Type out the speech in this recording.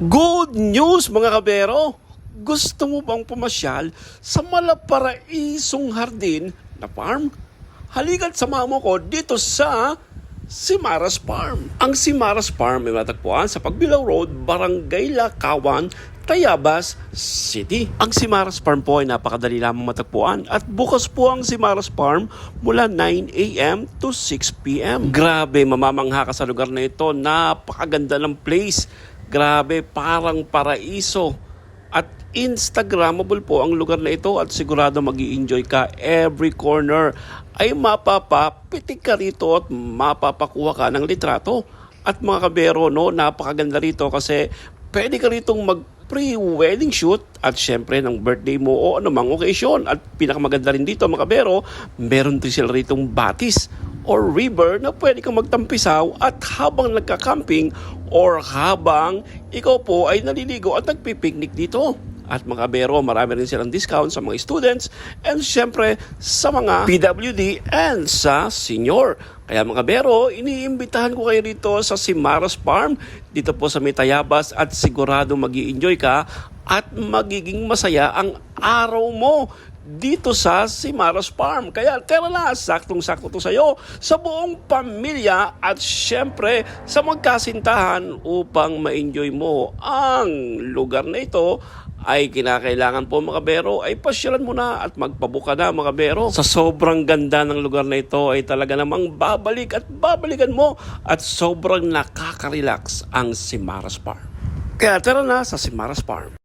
Good news mga kabero! Gusto mo bang pumasyal sa malaparaisong hardin na farm? Halika't sama mo ko dito sa Simaras Farm. Ang Simaras Farm ay matagpuan sa Pagbilaw Road, Barangay Lakawan, Tayabas City. Ang Simaras Farm po ay napakadali lamang matagpuan at bukas po ang Simaras Farm mula 9 a.m. to 6 p.m. Grabe, mamamangha ka sa lugar na ito. Napakaganda ng place. Grabe, parang paraiso. At Instagrammable po ang lugar na ito at sigurado mag enjoy ka every corner ay mapapapitik ka rito at mapapakuha ka ng litrato. At mga kabero, no, napakaganda rito kasi pwede ka ritong mag pre-wedding shoot at syempre ng birthday mo o anumang occasion. At pinakamaganda rin dito mga kabero, meron din sila ritong batis or river na pwede kang magtampisaw at habang nagka-camping or habang ikaw po ay naliligo at nagpipiknik dito. At mga bero, marami rin silang discount sa mga students and syempre sa mga PWD and sa senior. Kaya mga bero, iniimbitahan ko kayo rito sa Simaras Farm dito po sa Mitayabas at sigurado mag enjoy ka at magiging masaya ang araw mo dito sa Simaras Farm. Kaya tara na, saktong-sakto to sa'yo, sa buong pamilya at syempre sa magkasintahan upang ma-enjoy mo ang lugar na ito ay kinakailangan po mga bero ay pasyalan mo na at magpabuka na mga bero. Sa sobrang ganda ng lugar na ito ay talaga namang babalik at babalikan mo at sobrang nakaka-relax ang Simaras Farm. Kaya tara na sa Simaras Farm.